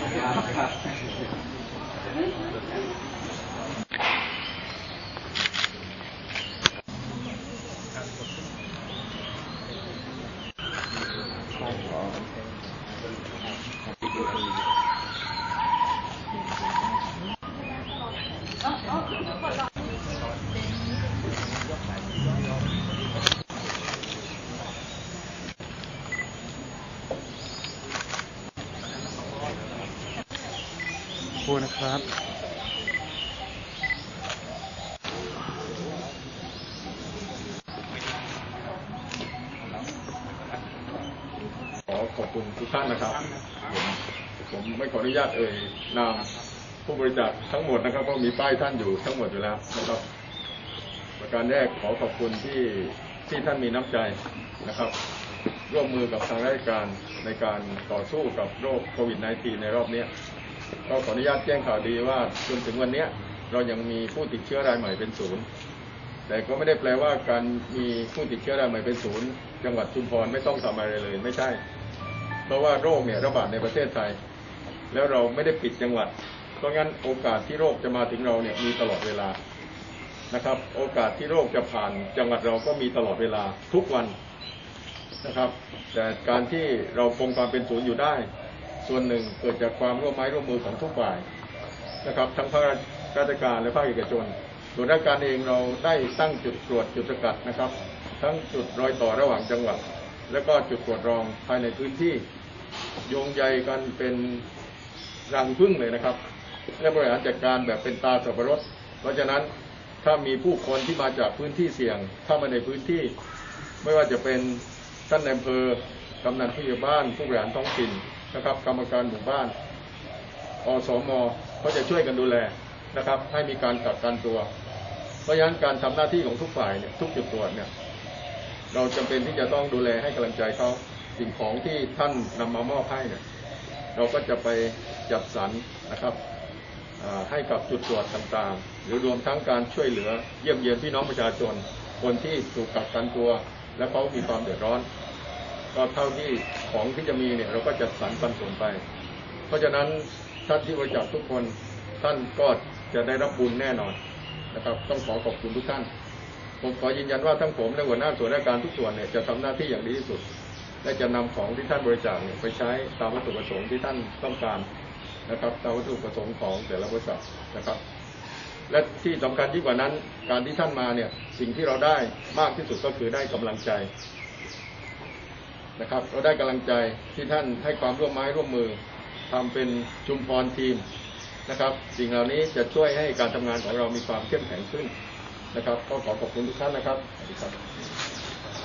Thank you. พูดนะครับ ขอขอบคุณทุกท่านนะครับ ผมไม่ขออนุญาตเอ่ยนามผู้บริจาคทั้งหมดนะครับเพราะมีป้ายท่านอยู่ทั้งหมดอยู่แล้วนะครับ ประการแรกขอขอบคุณที่ที่ท่านมีน้ำใจนะครับ ร่วมมือกับทางราชการในการต่อสู้กับโรคโควิด -19 ในรอบนี้ ก็ขออนุญาตแจ้งข่าวดีว่าจนถึงวันนี้เรายังมีผู้ติดเชื้อรายใหม่เป็นศูนย์แต่ก็ไม่ได้แปลว่าการมีผู้ติดเชื้อรายใหม่เป็นศูนย์จังหวัดชุมพรไม่ต้องทำอะไรเลยไม่ใช่ เพราะว่าโรคเนี่ยระบาดในประเทศไทย แล้วเราไม่ได้ปิดจังหวัด เพราะงั้นโอกาสที่โรคจะมาถึงเราเนี่ยมีตลอดเวลานะครับ โอกาสที่โรคจะผ่านจังหวัดเราก็มีตลอดเวลาทุกวันนะครับ แต่การที่เราคงความเป็นศูนย์อยู่ได้ ส่วนหนึ่งเกิดจากความร่วมไม้ร่วมมือของทุกฝ่ายนะครับ ทั้งภาคราชการและภาคเอกชนส่วนราชการเองเราได้ตั้งจุดตรวจจุดสกัดนะครับ ทั้งจุดรอยต่อระหว่างจังหวัด แล้วก็จุดตรวจรองภายในพื้นที่โยงใยกันเป็นรังพึ่งเลยนะครับ และบริหารจัดการแบบเป็นตาสับปะรดเพราะฉะนั้นถ้ามีผู้คนที่มาจากพื้นที่เสี่ยงเข้ามาในพื้นที่ ไม่ว่าจะเป็นท่านในอำเภอ กำนันผู้ใหญ่บ้านผู้บริหารท้องถิ่นนะครับ กรรมการหมู่บ้านอสมเขาจะช่วยกันดูแลนะครับ ให้มีการกักกันตัว เพราะฉะนั้นการทำหน้าที่ของทุกฝ่ายเนี่ยทุกจุดตรวจเนี่ยเราจำเป็นที่จะต้องดูแลให้กำลังใจเขาสิ่งของที่ท่านนำมามอบให้เนี่ยเราก็จะไปจัดสรรนะครับให้กับจุดตรวจต่างๆ หรือรวมทั้งการช่วยเหลือเยี่ยมเยียนพี่น้องประชาชน คนที่ถูกกักกันตัว และเขามีความเดือดร้อน ก็เท่าที่ของที่จะมีเนี่ยเราก็จัดสรรปันส่วนไป เพราะฉะนั้นท่านที่บริจาคทุกคนท่านก็จะได้รับบุญแน่นอนนะครับ ต้องขอขอบคุณทุกท่าน ผมขอยืนยันว่าทั้งผมและหัวหน้าส่วนราชการทุกส่วนเนี่ยจะทำหน้าที่อย่างดีที่สุด และจะนำของที่ท่านบริจาคเนี่ยไปใช้ตามวัตถุประสงค์ที่ท่านต้องการนะครับตามวัตถุประสงค์ของแต่ละบริษัทนะครับ และที่สำคัญยิ่งกว่านั้น การที่ท่านมาเนี่ยสิ่งที่เราได้มากที่สุดก็คือได้กำลังใจ นะครับเราได้กำลังใจที่ท่านให้ความร่วมไม้ร่วมมือทำเป็นชุมพรทีมนะครับ สิ่งเหล่านี้จะช่วยให้การทำงานของเรามีความเข้มแข็งขึ้นนะครับ ก็ขอขอบคุณทุกท่านนะครับสวัสดีครับ